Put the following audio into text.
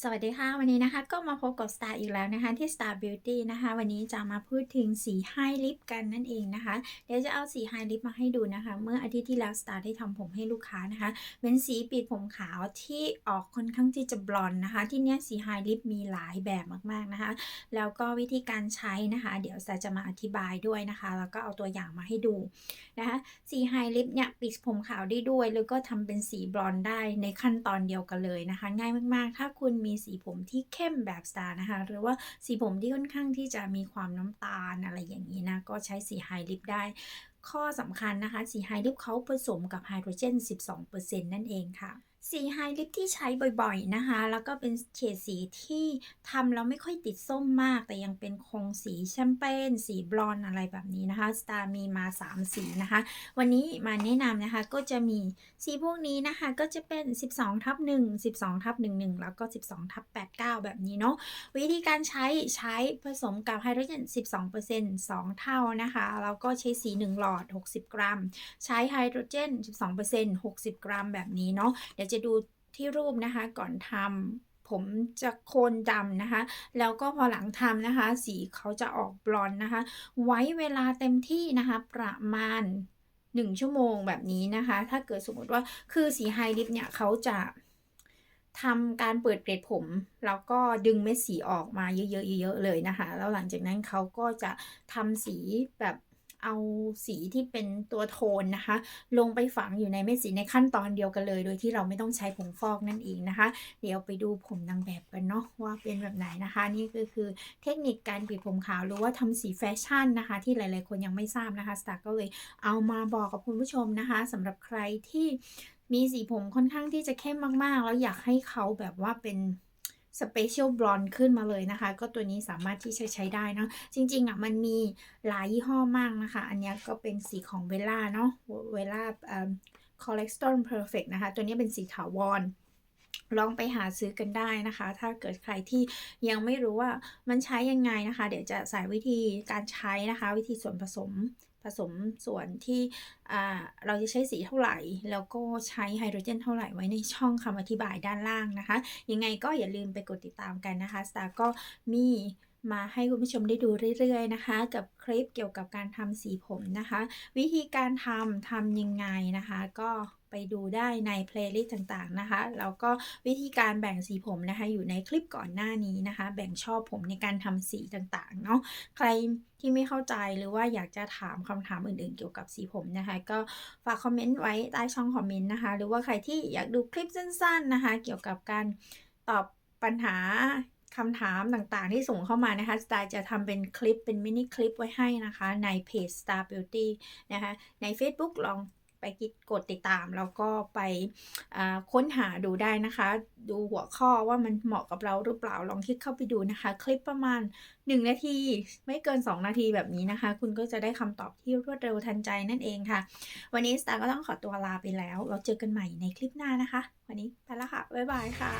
สวัสดีค่ะ วันนี้นะคะก็มาพบกับ Star อีกแล้วนะคะ ที่ Star Beauty นะคะ วันนี้จะมาพูดถึงสีไฮลิปกันนั่นเองนะคะ เดี๋ยวจะเอาสีไฮลิปมาให้ดูนะคะ เมื่ออาทิตย์ที่แล้ว Star ได้ทำผมให้ลูกค้านะคะ เป็นสีปิดผมขาวที่ออกค่อนข้างที่จะบลอนด์นะคะ ที่เนี้ยสีไฮลิปมีหลายแบบมากๆนะคะ แล้วก็วิธีการใช้นะคะ เดี๋ยว Star จะมาอธิบายด้วยนะคะ แล้วก็เอาตัวอย่างมาให้ดูนะคะสีไฮลิปเนี่ยปิดผมขาวได้ด้วย แล้วก็ทำเป็นสีบลอนด์ได้ในขั้นตอนเดียวกันเลยนะคะ ง่ายมากๆ ถ้าคุณมีสีผมที่เข้มแบบสตาร์นะคะ หรือว่าสีผมที่ค่อนข้างที่จะมีความน้ำตาลอะไรอย่างนี้นะ ก็ใช้สีไฮลิปได้ข้อสำคัญนะคะ สีไฮลิปเขาผสมกับไฮโดรเจน 12%นั่นเองค่ะ สีไฮลิปที่ใช้บ่อยๆนะคะ แล้วก็เป็นเฉดสีที่ทำแล้วไม่ค่อยติดส้มมาก แต่ยังเป็นคงสีแชมเปญสีบลอนอะไรแบบนี้นะคะสตาร์มีมา 3 สีนะคะ วันนี้มาแนะนำนะคะก็จะมีสีพวกนี้นะคะก็จะเป็น 12ทับ1 12ทับ11 แล้วก็ 12ทับ89 แบบนี้เนาะวิธีการใช้ใช้ผสมกับไฮโดรเจน 12% 2 เท่านะคะแล้วก็ใช้สี 1 หลอด 60 กรัม ใช้ไฮโดรเจน 12% 60 กรัม แบบนี้เนาะเดี๋ยวจะดูที่รูปนะคะก่อนทำผมจะโคนดำนะคะ แล้วก็พอหลังทำนะคะ สีเขาจะออกบลอนนะคะ ไว้เวลาเต็มที่นะคะ ประมาณ 1 ชั่วโมงแบบนี้นะคะ ถ้าเกิดสมมติว่าคือสีไฮลิปเนี่ยเขาจะทำการเปิดเกล็ดผม แล้วก็ดึงเม็ดสีออกมาเยอะๆเยอะๆเลยนะคะ แล้วหลังจากนั้นเขาก็จะทำสีแบบ เอาสีที่เป็นตัวโทนนะคะ ลงไปฝังอยู่ในเม็ดสีในขั้นตอนเดียวกันเลย โดยที่เราไม่ต้องใช้ผงฟอกนั่นเองนะคะ เดี๋ยวไปดูผมนางแบบกันเนาะว่าเป็นแบบไหนนะคะ นี่ก็คือเทคนิคการปิดผมขาวหรือว่าทำสีแฟชั่นนะคะ ที่หลายๆคนยังไม่ทราบนะคะสตาร์ก็เลยเอามาบอกกับคุณผู้ชมนะคะสำหรับใครที่มีสีผมค่อนข้างที่จะเข้มมากๆ แล้วอยากให้เขาแบบว่าเป็น สเปเชียลบลอนด์ขึ้นมาเลยนะคะ ก็ตัวนี้สามารถที่จะใช้ได้เนาะจริงๆอะมันมีหลายยี่ห้อมากนะคะ อันนี้ก็เป็นสีของเวล่าเนาะเวล่าเอ่อ Collection Perfect นะคะ ตัวนี้เป็นสีถาวรลองไปหาซื้อกันได้นะคะ ถ้าเกิดใครที่ยังไม่รู้ว่ามันใช้ยังไงนะคะ เดี๋ยวจะใส่วิธีการใช้นะคะ วิธีส่วนผสม ผสมส่วนที่เราจะใช้สีเท่าไหร่ แล้วก็ใช้ไฮโดรเจนเท่าไหร่ไว้ในช่องคำอธิบายด้านล่างนะคะ ยังไงก็อย่าลืมไปกดติดตามกันนะคะสตาร์ก็มีมาให้คุณผู้ชมได้ดูเรื่อยๆนะคะ กับคลิปเกี่ยวกับการทำสีผมนะคะ วิธีการทำทำยังไงนะคะก็ ไปดูได้ในเพลย์ลิสต์ต่างๆนะคะ แล้วก็วิธีการแบ่งสีผมนะคะ อยู่ในคลิปก่อนหน้านี้นะคะ แบ่งชอบผมในการทำสีต่างๆเนาะ ใครที่ไม่เข้าใจหรือว่าอยากจะถามคำถามอื่นๆ เกี่ยวกับสีผมนะคะ ก็ฝากคอมเมนต์ไว้ใต้ช่องคอมเมนต์นะคะ หรือว่าใครที่อยากดูคลิปสั้นๆนะคะ เกี่ยวกับการตอบปัญหาคำถามต่างๆ ที่ส่งเข้ามานะคะสตาร์จะทำเป็นคลิปเป็นมินิคลิปไว้ให้นะคะ ในเพจ Star Beauty นะคะ ใน Facebook ลอง ไปกดติดตาม แล้วก็ไปค้นหาดูได้นะคะ ดูหัวข้อว่ามันเหมาะกับเราหรือเปล่าลองคลิกเข้าไปดูนะคะ คลิปประมาณ 1 นาที ไม่เกิน 2 นาทีแบบนี้นะคะ คุณก็จะได้คำตอบที่รวดเร็วทันใจนั่นเองค่ะ วันนี้สตาร์ก็ต้องขอตัวลาไปแล้ว เราเจอกันใหม่ในคลิปหน้านะคะ วันนี้ไปแล้วค่ะบ๊ายบายค่ะ